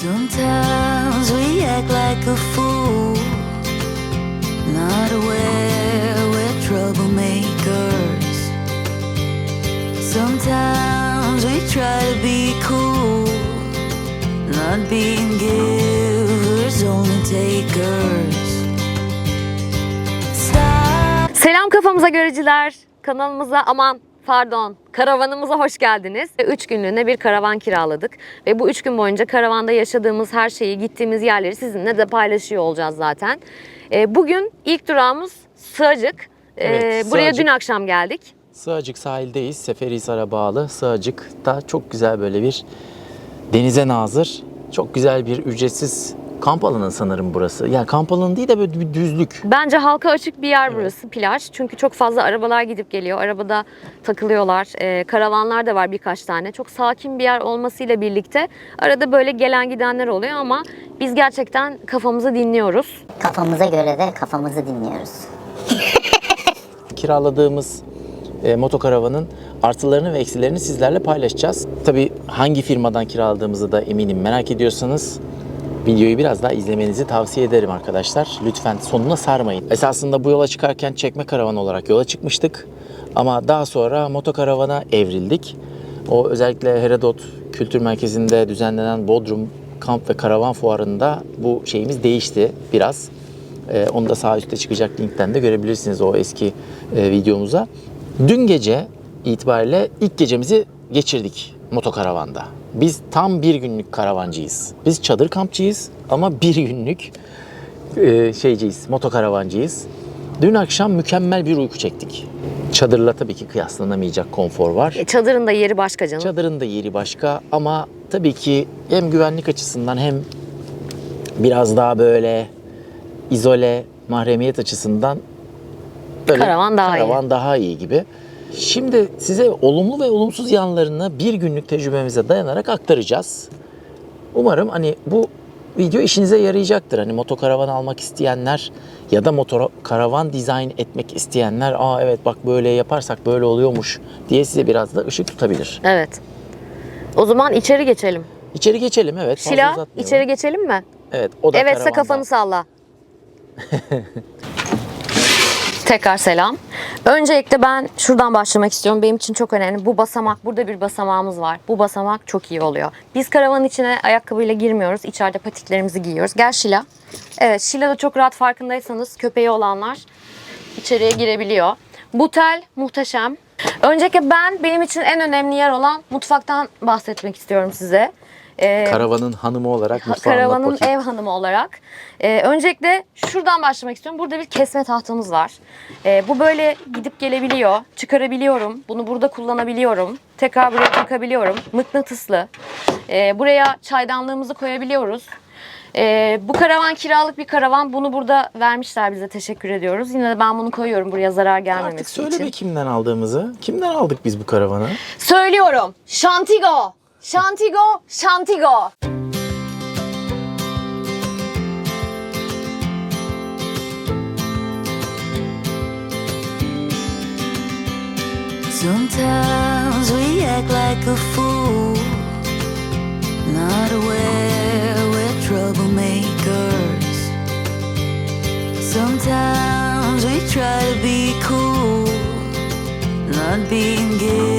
Sometimes we act like a fool, not aware we're troublemakers. Sometimes we try to be cool, not being givers, only takers. Selam kafamıza göreciler. Kanalımıza aman pardon karavanımıza hoş geldiniz. 3 günlüğüne bir karavan kiraladık. Ve bu 3 gün boyunca karavanda yaşadığımız her şeyi, gittiğimiz yerleri sizinle de paylaşıyor olacağız zaten. Ee, Bugün ilk durağımız Sığacık. Ee, Evet, Buraya Sığacık. dün akşam geldik. Sığacık sahildeyiz. Seferihisar'a bağlı. Sığacık'ta çok güzel böyle bir denize nazır, çok güzel bir ücretsiz kamp alanı sanırım burası. Yani kamp alanı değil de böyle bir düzlük. Bence halka açık bir yer burası plaj. Çünkü çok fazla arabalar gidip geliyor. Arabada takılıyorlar. Ee, karavanlar da var birkaç tane. Çok sakin bir yer olmasıyla birlikte arada böyle gelen gidenler oluyor ama biz gerçekten kafamızı dinliyoruz. Kafamıza göre de kafamızı dinliyoruz. Kiraladığımız e, motokaravanın artılarını ve eksilerini sizlerle paylaşacağız. Tabii hangi firmadan kiraladığımızı da eminim merak ediyorsanız videoyu biraz daha izlemenizi tavsiye ederim arkadaşlar. Lütfen sonuna sarmayın. Esasında bu yola çıkarken çekme karavan olarak yola çıkmıştık. Ama daha sonra motokaravana evrildik. O özellikle Herodot Kültür Merkezi'nde düzenlenen Bodrum Kamp ve Karavan Fuarı'nda bu şeyimiz değişti biraz. Ee, onu da sağ üstte çıkacak linkten de görebilirsiniz o eski e, videomuza. Dün gece itibariyle ilk gecemizi geçirdik motokaravanda. Biz tam bir günlük karavancıyız. Biz çadır kampçıyız ama bir günlük e, şeyciyiz, motokaravancıyız. Dün akşam mükemmel bir uyku çektik. Çadırla tabii ki kıyaslanamayacak konfor var. E, Çadırın da yeri başka canım. Çadırın da yeri başka ama tabii ki hem güvenlik açısından hem biraz daha böyle izole, mahremiyet açısından böyle Karavan daha iyi. karavan daha iyi gibi. Şimdi size olumlu ve olumsuz yanlarını bir günlük tecrübemize dayanarak aktaracağız. Umarım hani bu video işinize yarayacaktır. Hani motokaravan almak isteyenler ya da motor karavan dizayn etmek isteyenler, aa evet bak böyle yaparsak böyle oluyormuş diye size biraz da ışık tutabilir. Evet. O zaman içeri geçelim. İçeri geçelim evet. Şila içeri geçelim mi? Evet o da Evetse karavanda. kafanı salla. Tekrar selam. Öncelikle ben şuradan başlamak istiyorum. Benim için çok önemli. Bu basamak, burada bir basamağımız var. Bu basamak çok iyi oluyor. Biz karavanın içine ayakkabıyla girmiyoruz. İçeride patiklerimizi giyiyoruz. Gel Şila. Evet Şila da çok rahat farkındaysanız köpeği olanlar içeriye girebiliyor. Bu tel muhteşem. Öncelikle ben benim için en önemli yer olan mutfaktan bahsetmek istiyorum size. Ee, Karavanın hanımı olarak mutfağı Karavanın ev hanımı olarak. Ee, öncelikle şuradan başlamak istiyorum. Burada bir kesme tahtamız var. Ee, bu böyle gidip gelebiliyor. Çıkarabiliyorum. Bunu burada kullanabiliyorum. Tekrar buraya takabiliyorum. Mıknatıslı. Ee, buraya çaydanlığımızı koyabiliyoruz. Ee, bu karavan kiralık bir karavan. Bunu burada vermişler bize. Teşekkür ediyoruz. Yine de ben bunu koyuyorum buraya zarar gelmemesi Artık söyle için. be kimden aldığımızı. Kimden aldık biz bu karavanı? Söylüyorum. Şantigo. Şantigo. Şantigo. Sometimes we act like a fool, not aware we're troublemakers. Sometimes we try to be cool, not being givers,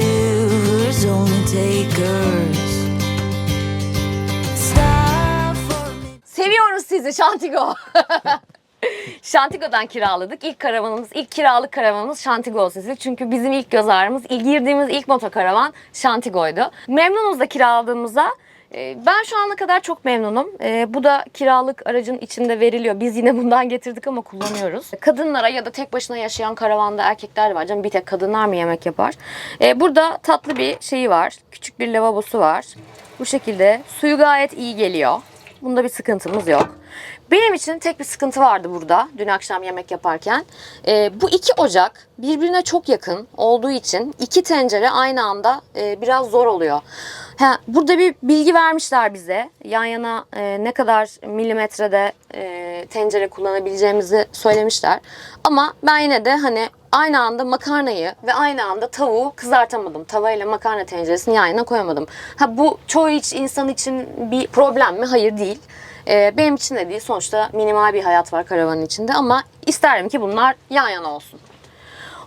Sizi Şantigo. Şantigo'dan kiraladık. İlk karavanımız, ilk kiralık karavanımız Şantigo olsun Çünkü bizim ilk göz ağrımız, ilk girdiğimiz ilk motokaravan Şantigo'ydu. Memnunuz da kiraladığımızda. Ee, Ben şu ana kadar çok memnunum. Ee, Bu da kiralık aracın içinde veriliyor. Biz yine bundan getirdik ama kullanıyoruz. Kadınlara ya da tek başına yaşayan karavanda erkekler var. Canım bir tek kadınlar mı yemek yapar? Ee, Burada tatlı bir şeyi var. Küçük bir lavabosu var. Bu şekilde suyu gayet iyi geliyor. Bunda bir sıkıntımız yok. Benim için tek bir sıkıntı vardı burada dün akşam yemek yaparken. Ee, bu iki ocak birbirine çok yakın olduğu için iki tencere aynı anda e, biraz zor oluyor. Ha, burada bir bilgi vermişler bize. Yan yana e, ne kadar milimetrede e, tencere kullanabileceğimizi söylemişler. Ama ben yine de hani aynı anda makarnayı ve aynı anda tavuğu kızartamadım. Tavayla makarna tenceresini yan yana koyamadım. Ha bu çoğu iç insan için bir problem mi? Hayır değil. Ee, benim için de değil. Sonuçta minimal bir hayat var karavanın içinde ama isterim ki bunlar yan yana olsun.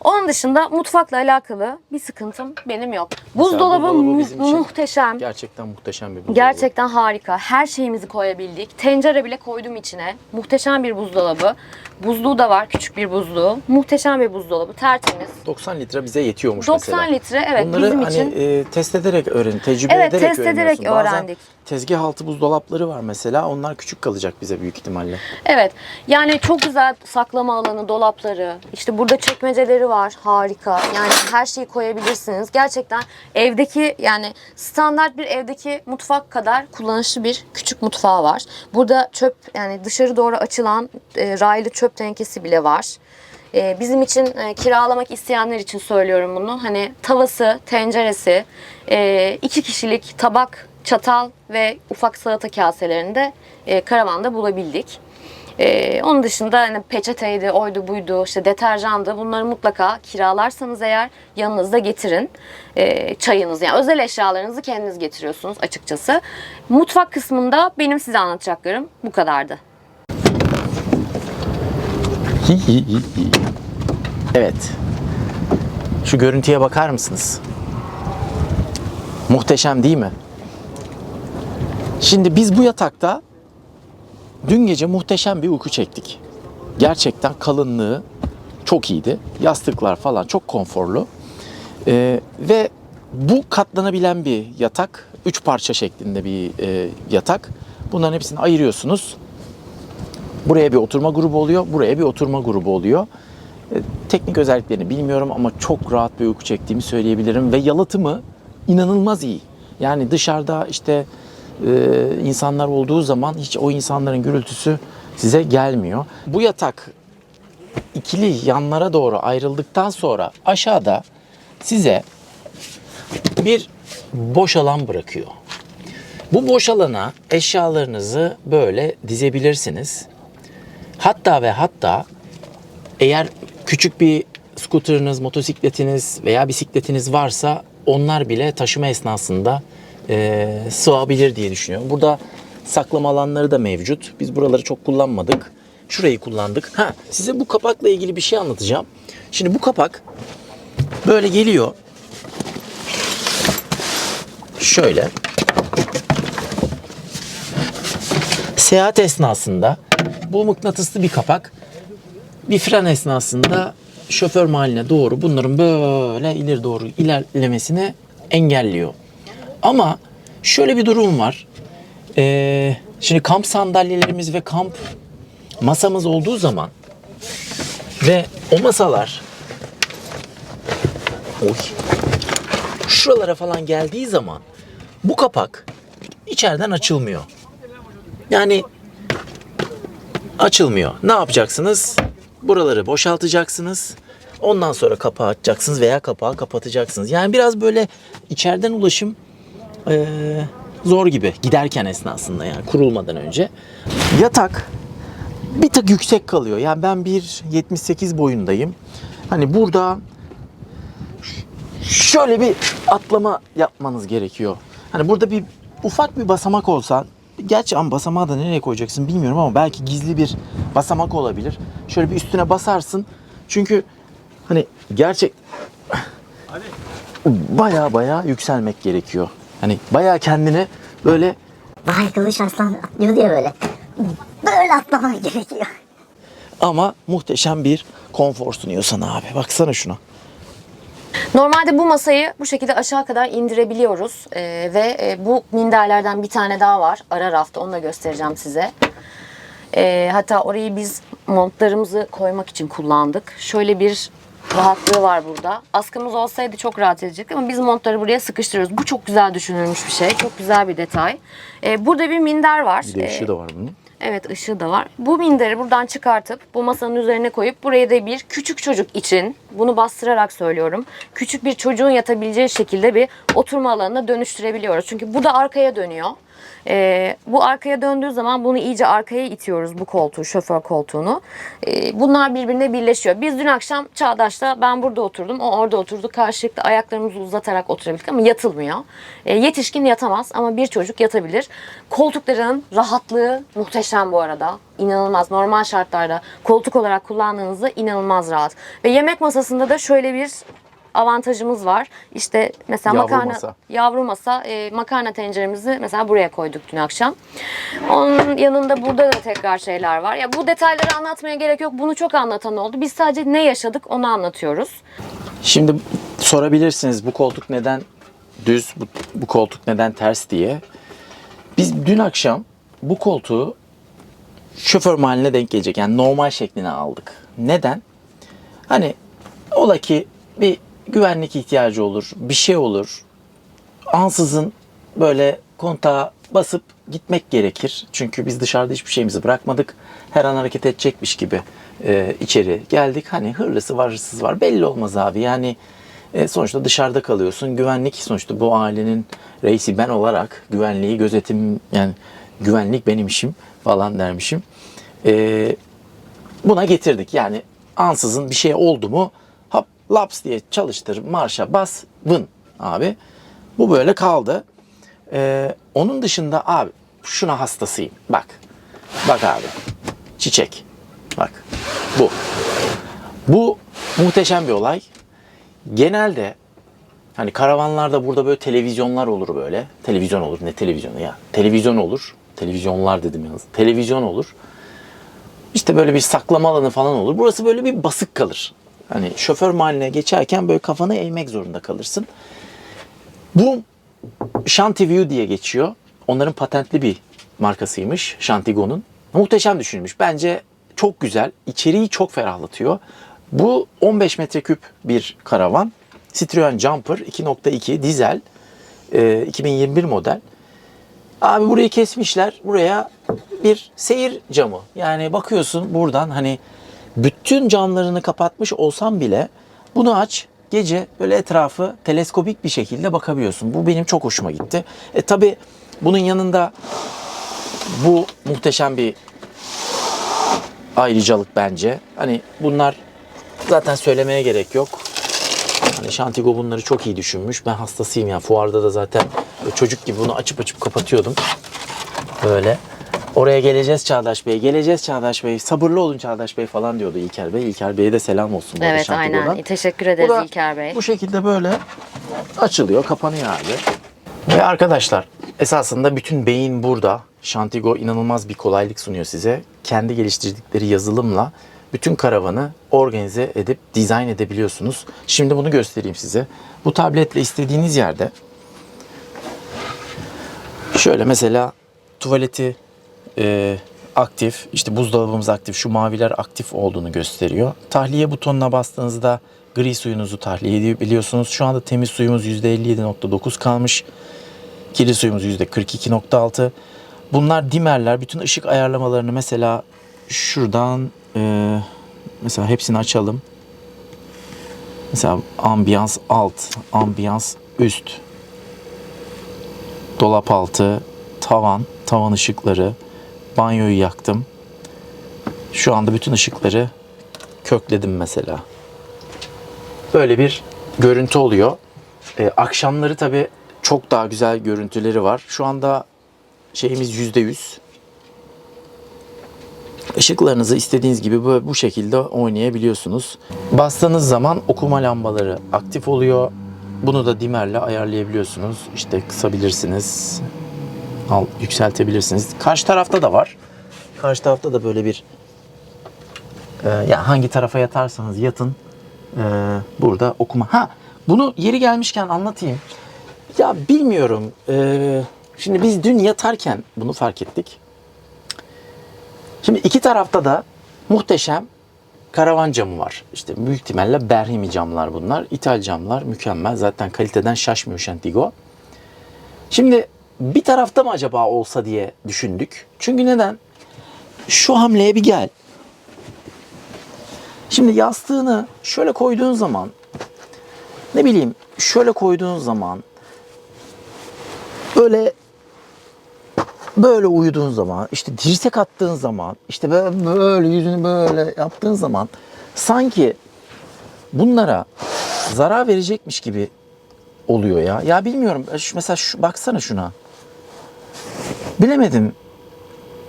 Onun dışında mutfakla alakalı bir sıkıntım benim yok. Buzdolabı buzdolabı mu- bizim için muhteşem. Gerçekten muhteşem bir buzdolabı. Gerçekten harika. Her şeyimizi koyabildik. Tencere bile koydum içine. Muhteşem bir buzdolabı. Buzluğu da var. Küçük bir buzluğu. Muhteşem bir buzdolabı. Tertemiz. 90 litre bize yetiyormuş 90 mesela. litre evet Bunları bizim hani için. e, test ederek öğren, tecrübe Evet, ederek test ederek öğreniyorsun. Bazen öğrendik. tezgah altı buzdolapları var mesela. Onlar küçük kalacak bize büyük ihtimalle. Evet. Yani çok güzel saklama alanı, dolapları. İşte burada çekmeceleri var. Harika. Yani her şeyi koyabilirsiniz. Gerçekten evdeki yani standart bir evdeki mutfak kadar kullanışlı bir küçük mutfağı var. Burada çöp yani dışarı doğru açılan e, raylı çöp tenkesi bile var. E, bizim için e, kiralamak isteyenler için söylüyorum bunu. Hani tavası, tenceresi, e, iki kişilik tabak, çatal ve ufak salata kaselerini de e, karavanda bulabildik. Ee, onun dışında hani peçeteydi, oydu buydu, işte deterjandı. Bunları mutlaka kiralarsanız eğer yanınızda getirin. Ee, çayınızı yani özel eşyalarınızı kendiniz getiriyorsunuz açıkçası. Mutfak kısmında benim size anlatacaklarım bu kadardı. Evet. Şu görüntüye bakar mısınız? Muhteşem değil mi? Şimdi biz bu yatakta dün gece muhteşem bir uyku çektik. Gerçekten kalınlığı çok iyiydi. Yastıklar falan çok konforlu. Ee, ve bu katlanabilen bir yatak. Üç parça şeklinde bir e, yatak. Bunların hepsini ayırıyorsunuz. Buraya bir oturma grubu oluyor, buraya bir oturma grubu oluyor. E, Teknik özelliklerini bilmiyorum ama çok rahat bir uyku çektiğimi söyleyebilirim ve yalıtımı inanılmaz iyi. Yani dışarıda işte e, insanlar olduğu zaman hiç o insanların gürültüsü size gelmiyor. Bu yatak ikili yanlara doğru ayrıldıktan sonra aşağıda size bir boş alan bırakıyor. Bu boş alana eşyalarınızı böyle dizebilirsiniz. Hatta ve hatta eğer küçük bir skuterınız, motosikletiniz veya bisikletiniz varsa onlar bile taşıma esnasında e, sığabilir diye düşünüyorum. Burada saklama alanları da mevcut. Biz buraları çok kullanmadık. Şurayı kullandık. Ha, size bu kapakla ilgili bir şey anlatacağım. Şimdi bu kapak böyle geliyor. Şöyle. Seyahat esnasında bu mıknatıslı bir kapak bir fren esnasında şoför mahalline doğru bunların böyle ileri doğru ilerlemesini engelliyor. Ama şöyle bir durum var. Ee, şimdi kamp sandalyelerimiz ve kamp masamız olduğu zaman ve o masalar oy, şuralara falan geldiği zaman bu kapak içeriden açılmıyor. Yani açılmıyor. Ne yapacaksınız? Buraları boşaltacaksınız. Ondan sonra kapağı açacaksınız veya kapağı kapatacaksınız. Yani biraz böyle içeriden ulaşım eee, zor gibi giderken esnasında yani kurulmadan önce. Yatak bir tık yüksek kalıyor. Yani ben 1.78 boyundayım. Hani burada şöyle bir atlama yapmanız gerekiyor. Hani burada bir ufak bir basamak olsa Gerçi ama basamağı da nereye koyacaksın bilmiyorum ama belki gizli bir basamak olabilir. Şöyle bir üstüne basarsın. Çünkü hani gerçek baya baya yükselmek gerekiyor. Hani baya kendini böyle Vay kılıç aslan atlıyor diye böyle. Böyle atlamak gerekiyor. ama muhteşem bir konfor sunuyor sana abi. Baksana şuna. Normalde bu masayı bu şekilde aşağı kadar indirebiliyoruz. Ee, ve e, bu minderlerden bir tane daha var. Ara rafta onu da göstereceğim size. Ee, hatta orayı biz montlarımızı koymak için kullandık. Şöyle bir rahatlığı var burada. Askımız olsaydı çok rahat edecektik ama biz montları buraya sıkıştırıyoruz. Bu çok güzel düşünülmüş bir şey. Çok güzel bir detay. Ee, burada bir minder var. Bir de Ee, da var bunun. Evet ışığı da var. Bu minderi buradan çıkartıp bu masanın üzerine koyup buraya da bir küçük çocuk için bunu bastırarak söylüyorum. Küçük bir çocuğun yatabileceği şekilde bir oturma alanına dönüştürebiliyoruz. Çünkü bu da arkaya dönüyor. Ee, bu arkaya döndüğü zaman bunu iyice arkaya itiyoruz bu koltuğu, şoför koltuğunu. Ee, bunlar birbirine birleşiyor. Biz dün akşam Çağdaş'ta ben burada oturdum, o orada oturdu. Karşılıklı ayaklarımızı uzatarak oturabildik ama yatılmıyor. Ee, yetişkin yatamaz ama bir çocuk yatabilir. Koltukların rahatlığı muhteşem bu arada. İnanılmaz. Normal şartlarda koltuk olarak kullandığınızda inanılmaz rahat. Ve yemek masasında da şöyle bir avantajımız var. İşte mesela Yavru makarna masa. yavru masa e, makarna tenceremizi mesela buraya koyduk dün akşam. Onun yanında burada da tekrar şeyler var. Ya bu detayları anlatmaya gerek yok. Bunu çok anlatan oldu. Biz sadece ne yaşadık onu anlatıyoruz. Şimdi sorabilirsiniz bu koltuk neden düz, bu, bu koltuk neden ters diye. Biz dün akşam bu koltuğu şoför mahalline denk gelecek yani normal şekline aldık. Neden? Hani ola ki bir güvenlik ihtiyacı olur, bir şey olur. Ansızın böyle kontağa basıp gitmek gerekir. Çünkü biz dışarıda hiçbir şeyimizi bırakmadık. Her an hareket edecekmiş gibi e, içeri geldik. Hani hırlısı var, hırsız var. Belli olmaz abi. Yani e, sonuçta dışarıda kalıyorsun. Güvenlik sonuçta bu ailenin reisi ben olarak güvenliği gözetim yani güvenlik benim işim falan dermişim. E, buna getirdik. Yani ansızın bir şey oldu mu laps diye çalıştır marşa bas vın abi. Bu böyle kaldı. Ee, onun dışında abi şuna hastasıyım. Bak. Bak abi. Çiçek. Bak. Bu. Bu muhteşem bir olay. Genelde hani karavanlarda burada böyle televizyonlar olur böyle. Televizyon olur. Ne televizyonu ya? Televizyon olur. Televizyonlar dedim yalnız. Televizyon olur. İşte böyle bir saklama alanı falan olur. Burası böyle bir basık kalır. Hani şoför mahalline geçerken böyle kafanı eğmek zorunda kalırsın. Bu Shantiview diye geçiyor. Onların patentli bir markasıymış Shantigo'nun. Muhteşem düşünülmüş. Bence çok güzel. İçeriği çok ferahlatıyor. Bu 15 metreküp bir karavan. Citroen Jumper 2.2 dizel. e, 2021 model. Abi burayı kesmişler. Buraya bir seyir camı. Yani bakıyorsun buradan hani bütün camlarını kapatmış olsam bile bunu aç gece böyle etrafı teleskopik bir şekilde bakabiliyorsun. Bu benim çok hoşuma gitti. E tabi bunun yanında bu muhteşem bir ayrıcalık bence. Hani bunlar zaten söylemeye gerek yok. Hani Shantigo bunları çok iyi düşünmüş. Ben hastasıyım ya. Fuarda da zaten çocuk gibi bunu açıp açıp kapatıyordum. Böyle. Oraya geleceğiz Çağdaş Bey. Geleceğiz Çağdaş Bey. Sabırlı olun Çağdaş Bey falan diyordu İlker Bey. İlker Bey'e de selam olsun. bu arada Evet aynen. Teşekkür Bu ederiz da İlker Bey. Bu şekilde böyle açılıyor, kapanıyor abi. Ve arkadaşlar esasında bütün beyin burada. Shantigo inanılmaz bir kolaylık sunuyor size. Kendi geliştirdikleri yazılımla bütün karavanı organize edip dizayn edebiliyorsunuz. Şimdi bunu göstereyim size. Bu tabletle istediğiniz yerde şöyle mesela tuvaleti e, aktif, işte buzdolabımız aktif, şu maviler aktif olduğunu gösteriyor. Tahliye butonuna bastığınızda gri suyunuzu tahliye edebiliyorsunuz. Şu anda temiz suyumuz %57.9 kalmış. Kirli suyumuz %42.6. Bunlar dimerler. Bütün ışık ayarlamalarını mesela şuradan e, mesela hepsini açalım. Mesela ambiyans alt, ambiyans üst, dolap altı, tavan, tavan ışıkları, banyoyu yaktım. Şu anda bütün ışıkları kökledim mesela. Böyle bir görüntü oluyor. Ee, akşamları tabii çok daha güzel görüntüleri var. Şu anda şeyimiz yüzde yüz. Işıklarınızı istediğiniz gibi böyle bu şekilde oynayabiliyorsunuz. Bastığınız zaman okuma lambaları aktif oluyor. Bunu da dimerle ayarlayabiliyorsunuz. İşte kısabilirsiniz, al, yükseltebilirsiniz. Karşı tarafta da var. Karşı tarafta da böyle bir e, ya hangi tarafa yatarsanız yatın e, burada okuma. Ha bunu yeri gelmişken anlatayım. Ya bilmiyorum. e, şimdi biz dün yatarken bunu fark ettik. Şimdi iki tarafta da muhteşem karavan camı var. İşte büyük ihtimalle Berhimi camlar bunlar. İthal camlar mükemmel. Zaten kaliteden şaşmıyor Şantigo. Şimdi bir tarafta mı acaba olsa diye düşündük. Çünkü neden? Şu hamleye bir gel. Şimdi yastığını şöyle koyduğun zaman ne bileyim şöyle koyduğun zaman böyle böyle uyuduğun zaman işte dirsek attığın zaman işte böyle, böyle yüzünü böyle yaptığın zaman sanki bunlara zarar verecekmiş gibi oluyor ya. Ya bilmiyorum. Mesela şu, baksana şuna. Bilemedim.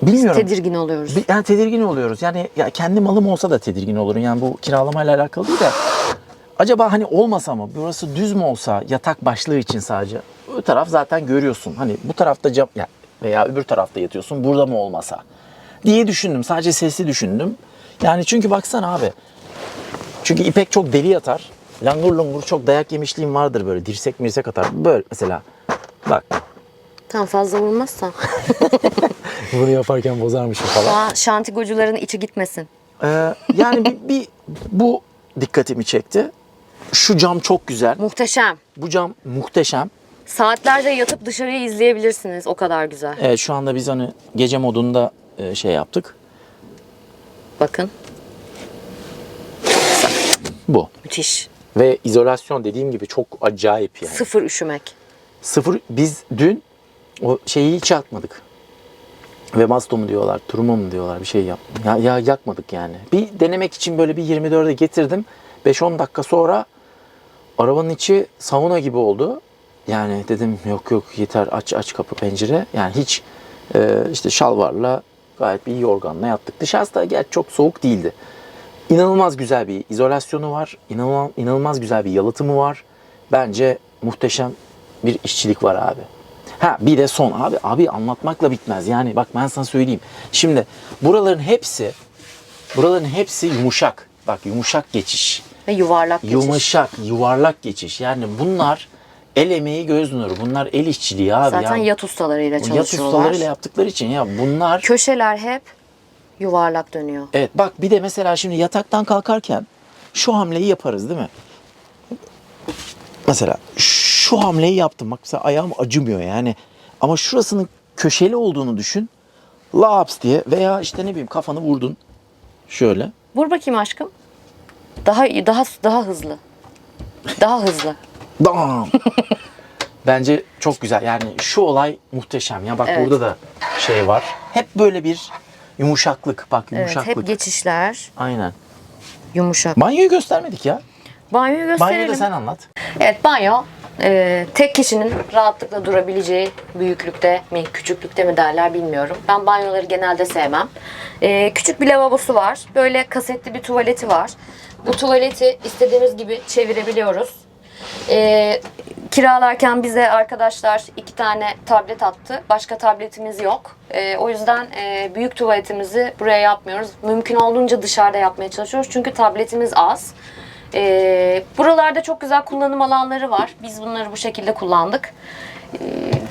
Bilmiyorum. Tedirgin oluyoruz. Bir- Yani tedirgin oluyoruz. Yani ya kendi malım olsa da tedirgin olurum. Yani bu kiralamayla alakalı değil de acaba hani olmasa mı? Burası düz mü olsa yatak başlığı için sadece. Bu taraf zaten görüyorsun. Hani bu tarafta cam ya veya öbür tarafta yatıyorsun. Burada mı olmasa? diye düşündüm. Sadece sesli düşündüm. Yani çünkü baksana abi. Çünkü İpek çok deli yatar. Langur lungur çok dayak yemişliğim vardır böyle. Dirsek mirsek atar. Böyle mesela. Bak. Tam fazla vurmazsan. Bunu yaparken bozarmışım falan. Aa, şantigocuların içi gitmesin. Ee, yani bir, bir bu dikkatimi çekti. Şu cam çok güzel. Muhteşem. Bu cam muhteşem. Saatlerce yatıp dışarıyı izleyebilirsiniz. O kadar güzel. Evet şu anda biz hani gece modunda e, şey yaptık. Bakın. Bu. Müthiş. Ve izolasyon dediğim gibi çok acayip yani. Sıfır üşümek. Sıfır. Biz dün o şeyi hiç yakmadık. Ve masto mu diyorlar, turuma mu diyorlar bir şey yap. Ya, ya yakmadık yani. Bir denemek için böyle bir 24'e getirdim. 5-10 dakika sonra arabanın içi sauna gibi oldu. Yani dedim yok yok yeter aç aç kapı pencere. Yani hiç e, işte şalvarla gayet bir yorganla yattık. Dışarısı da gerçi çok soğuk değildi. İnanılmaz güzel bir izolasyonu var. İnanılmaz, inanılmaz güzel bir yalıtımı var. Bence muhteşem bir işçilik var abi. Ha bir de son abi abi anlatmakla bitmez. Yani bak ben sana söyleyeyim. Şimdi buraların hepsi buraların hepsi yumuşak. Bak yumuşak geçiş. Ve yuvarlak geçiş. Yumuşak, yuvarlak geçiş. Yani bunlar el emeği göz nuru. Bunlar el işçiliği abi. Zaten ya. yat ustalarıyla Yat çalışıyorlar. ustalarıyla yaptıkları için ya bunlar Köşeler hep yuvarlak dönüyor. Evet bak bir de mesela şimdi yataktan kalkarken şu hamleyi yaparız değil mi? Mesela şu hamleyi yaptım. Bak mesela ayağım acımıyor yani. Ama şurasının köşeli olduğunu düşün. Laps diye veya işte ne bileyim kafanı vurdun. Şöyle. Vur bakayım aşkım. Daha daha daha hızlı. Daha hızlı. Dam. Bence çok güzel. Yani şu olay muhteşem ya. Bak Evet. burada da şey var. Hep böyle bir yumuşaklık. Bak Evet, yumuşaklık. hep geçişler Aynen. yumuşak. Banyoyu göstermedik ya. Banyoyu Banyoyu gösterelim. da sen anlat. Evet banyo e, tek kişinin rahatlıkla durabileceği büyüklükte mi küçüklükte mi derler bilmiyorum. Ben banyoları genelde sevmem. E, küçük bir lavabosu var. Böyle kasetli bir tuvaleti var. Bu tuvaleti istediğimiz gibi çevirebiliyoruz. E, kiralarken bize arkadaşlar iki tane tablet attı. Başka tabletimiz yok. E, o yüzden e, büyük tuvaletimizi buraya yapmıyoruz. Mümkün olduğunca dışarıda yapmaya çalışıyoruz. Çünkü tabletimiz az. Ee, buralarda çok güzel kullanım alanları var. Biz bunları bu şekilde kullandık. Ee,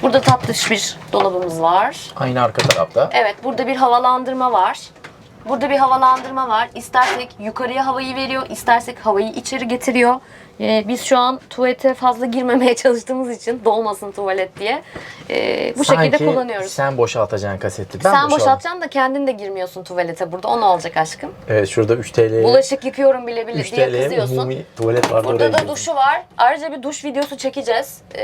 burada tatlış bir dolabımız var. Aynı arka tarafta. Evet, burada bir havalandırma var. Burada bir havalandırma var. İstersek yukarıya havayı veriyor, istersek havayı içeri getiriyor. Ee, biz şu an tuvalete fazla girmemeye çalıştığımız için dolmasın tuvalet diye ee, bu şekilde Sanki kullanıyoruz. sen boşaltacaksın kaseti. Ben Sen boşaltacaksın da kendin de girmiyorsun tuvalete burada. O ne olacak aşkım? Evet şurada 3 TL. Bulaşık yıkıyorum bile bile 3 diye TL kızıyorsun. umumi tuvalet vardı oraya Burada da gidiyorsun. duşu var. Ayrıca bir duş videosu çekeceğiz. Ee,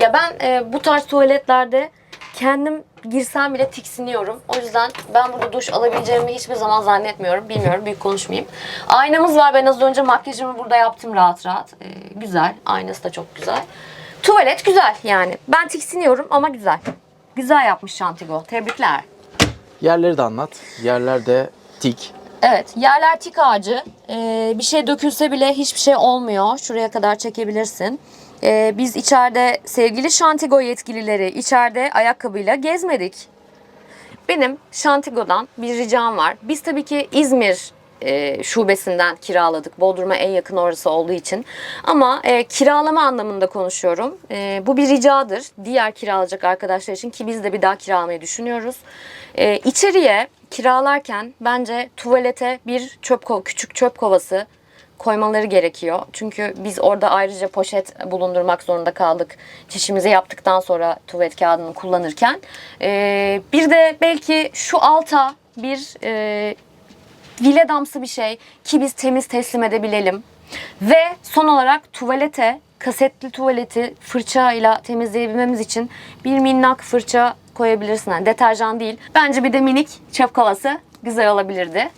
ya ben e, bu tarz tuvaletlerde kendim girsem bile tiksiniyorum. O yüzden ben burada duş alabileceğimi hiçbir zaman zannetmiyorum. Bilmiyorum büyük konuşmayayım. Aynamız var. Ben az önce makyajımı burada yaptım rahat rahat. Ee, güzel. Aynası da çok güzel. Tuvalet güzel yani. Ben tiksiniyorum ama güzel. Güzel yapmış Şantigo. Tebrikler. Yerleri de anlat. Yerlerde tik. Evet, yerler tik ağacı. Ee, bir şey dökülse bile hiçbir şey olmuyor. Şuraya kadar çekebilirsin. Ee, biz içeride sevgili Şantigo yetkilileri içeride ayakkabıyla gezmedik. Benim Şantigo'dan bir ricam var. Biz tabii ki İzmir e, şubesinden kiraladık. Bodrum'a en yakın orası olduğu için. Ama e, kiralama anlamında konuşuyorum. E, bu bir ricadır. Diğer kiralayacak arkadaşlar için ki biz de bir daha kiralamayı düşünüyoruz. E, içeriye kiralarken bence tuvalete bir çöp küçük çöp kovası koymaları gerekiyor. Çünkü biz orada ayrıca poşet bulundurmak zorunda kaldık. Çişimizi yaptıktan sonra tuvalet kağıdını kullanırken. Ee, bir de belki şu alta bir e, viledamsı bir şey ki biz temiz teslim edebilelim. Ve son olarak tuvalete, kasetli tuvaleti fırçayla temizleyebilmemiz için bir minnak fırça koyabilirsin. Yani deterjan değil. Bence bir de minik çöp kovası güzel olabilirdi.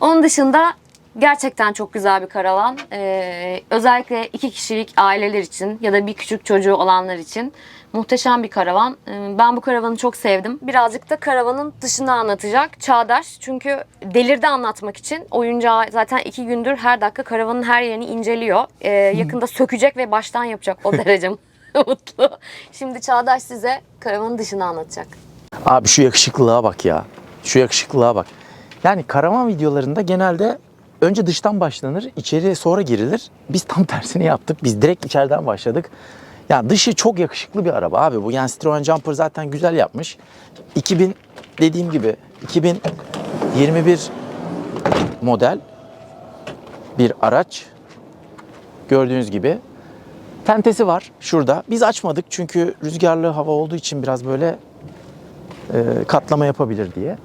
Onun dışında gerçekten çok güzel bir karavan. Ee, özellikle iki kişilik aileler için ya da bir küçük çocuğu olanlar için muhteşem bir karavan. Ee, ben bu karavanı çok sevdim. Birazcık da karavanın dışını anlatacak. Çağdaş çünkü delirdi anlatmak için. Oyuncağı zaten iki gündür her dakika karavanın her yerini inceliyor. Ee, yakında sökecek ve baştan yapacak o derece mutlu. Şimdi Çağdaş size karavanın dışını anlatacak. Abi şu yakışıklılığa bak ya. Şu yakışıklılığa bak. Yani karavan videolarında genelde önce dıştan başlanır, içeriye sonra girilir. Biz tam tersini yaptık. Biz direkt içeriden başladık. Yani dışı çok yakışıklı bir araba abi bu. Yani Citroen Jumper zaten güzel yapmış. 2000 dediğim gibi 2021 model bir araç. Gördüğünüz gibi tentesi var şurada. Biz açmadık çünkü rüzgarlı hava olduğu için biraz böyle e, katlama yapabilir diye.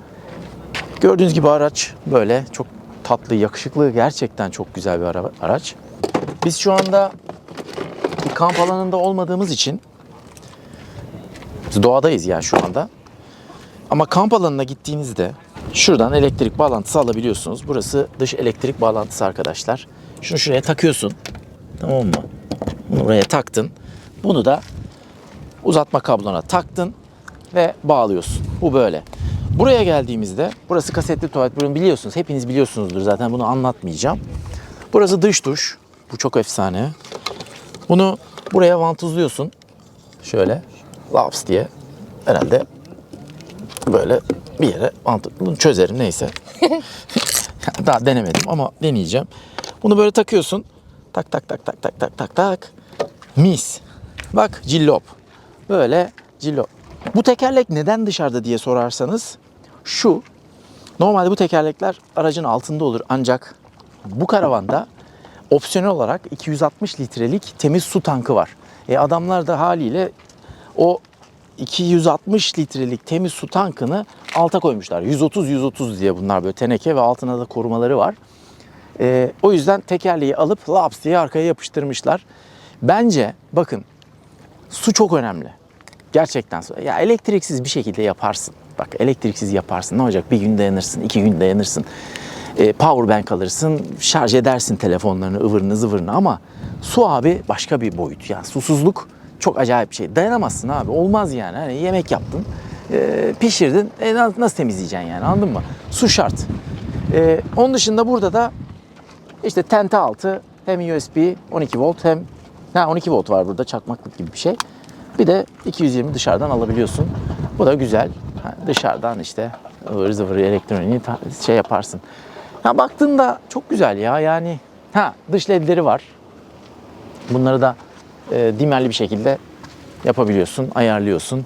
Gördüğünüz gibi araç böyle çok tatlı, yakışıklı, gerçekten çok güzel bir ara- araç. Biz şu anda bir kamp alanında olmadığımız için doğadayız yani şu anda. Ama kamp alanına gittiğinizde şuradan elektrik bağlantısı alabiliyorsunuz. Burası dış elektrik bağlantısı arkadaşlar. Şunu şuraya takıyorsun. Tamam mı? Bunu buraya taktın. Bunu da uzatma kablona taktın ve bağlıyorsun. Bu böyle. Buraya geldiğimizde burası kasetli tuvalet. Bunu biliyorsunuz. Hepiniz biliyorsunuzdur zaten bunu anlatmayacağım. Burası dış duş. Bu çok efsane. Bunu buraya vantuzluyorsun. Şöyle laps diye. Herhalde böyle bir yere vantuz. Bunu çözerim neyse. Daha denemedim ama deneyeceğim. Bunu böyle takıyorsun. Tak tak tak tak tak tak tak tak. Mis. Bak cillop. Böyle cillop. Bu tekerlek neden dışarıda diye sorarsanız şu. Normalde bu tekerlekler aracın altında olur ancak bu karavanda opsiyonel olarak 260 litrelik temiz su tankı var. E adamlar da haliyle o 260 litrelik temiz su tankını alta koymuşlar. 130-130 diye bunlar böyle teneke ve altına da korumaları var. Ee, o yüzden tekerleği alıp laps diye arkaya yapıştırmışlar. Bence bakın su çok önemli. Gerçekten. Ya elektriksiz bir şekilde yaparsın. Bak elektriksiz yaparsın. Ne olacak? Bir gün dayanırsın, iki gün dayanırsın. Ee, power bank alırsın, şarj edersin telefonlarını, ıvırını zıvırını ama su abi başka bir boyut. Ya susuzluk çok acayip bir şey. Dayanamazsın abi. Olmaz yani. Hani yemek yaptın, e, pişirdin. E, na- nasıl temizleyeceksin yani anladın mı? Su şart. E, onun dışında burada da işte tente altı hem USB 12 volt hem ha 12 volt var burada çakmaklık gibi bir şey. Bir de 220 dışarıdan alabiliyorsun. Bu da güzel. Ha, dışarıdan işte ıvır zıvır elektroniği şey yaparsın. Ya baktığında çok güzel ya yani. Ha dış ledleri var. Bunları da e, dimerli bir şekilde yapabiliyorsun, ayarlıyorsun.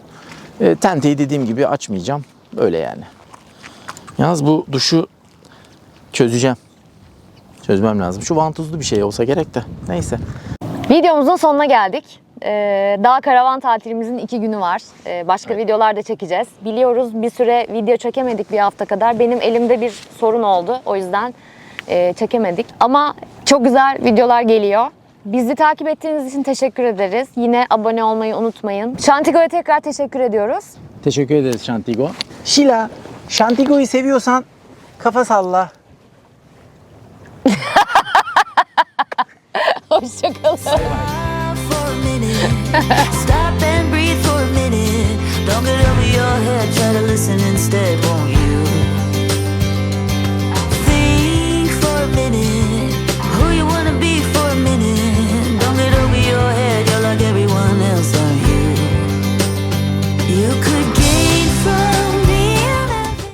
E, tenteyi dediğim gibi açmayacağım. Böyle yani. Yalnız bu duşu çözeceğim. Çözmem lazım. Şu vantuzlu bir şey olsa gerek de. Neyse. Videomuzun sonuna geldik. Ee, daha karavan tatilimizin iki günü var. Ee, başka videolar da çekeceğiz. Biliyoruz bir süre video çekemedik bir hafta kadar. Benim elimde bir sorun oldu. O yüzden e, çekemedik. Ama çok güzel videolar geliyor. Bizi takip ettiğiniz için teşekkür ederiz. Yine abone olmayı unutmayın. Şantigo'ya tekrar teşekkür ediyoruz. Teşekkür ederiz Şantigo. Şila, Şantigo'yu seviyorsan kafa salla. Hoşçakalın. Stop and breathe for a minute. Don't get over your head, try to listen instead.